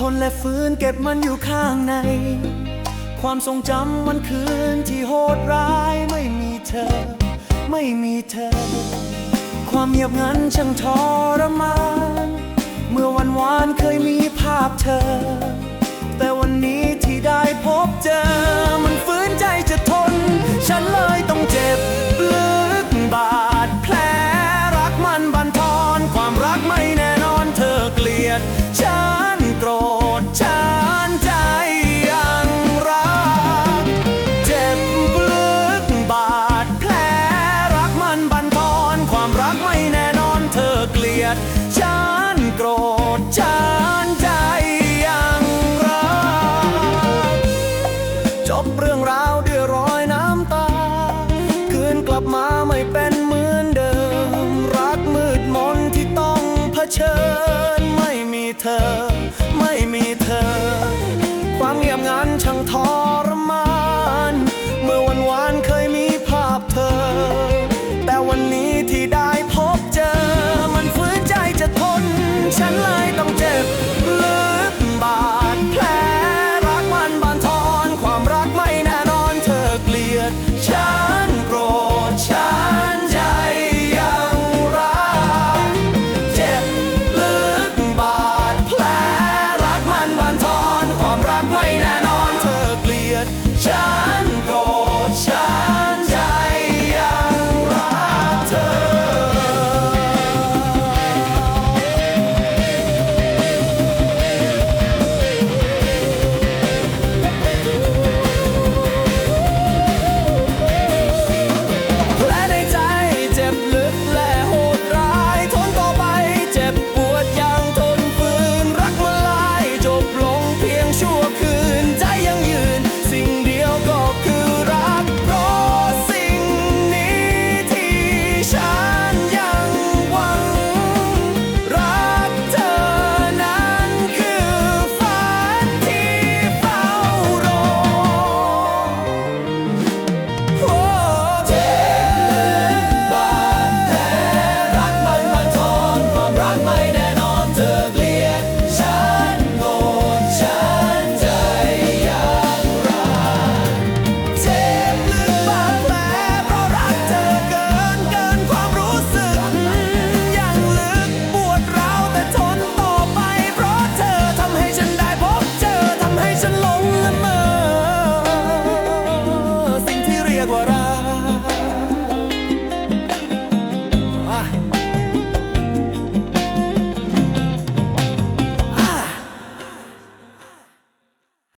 ทนและฟื้นเก็บมันอยู่ข้างใน ความทรงจำมันคืนที่โหดร้ายไม่มีเธอ ไม่มีเธอ ความเงียบงันช่างทรมาน เมื่อวันวานเคยมีภาพเธอ แต่วันนี้ที่ได้พบเจอ มันฟื้นใจจะทน ฉันเลยต้องเจ็บลึกบาดแผลรักมันบันทอน ความรักไม่แน่นอนเธอเกลียดฉัน โกรธฉันใจยังรักจบเรื่องราวด้วยรอยน้ำตา คืนกลับมาไม่เป็นเหมือนเดิม รักมืดมนที่ต้องเผชิญไม่มีเธอ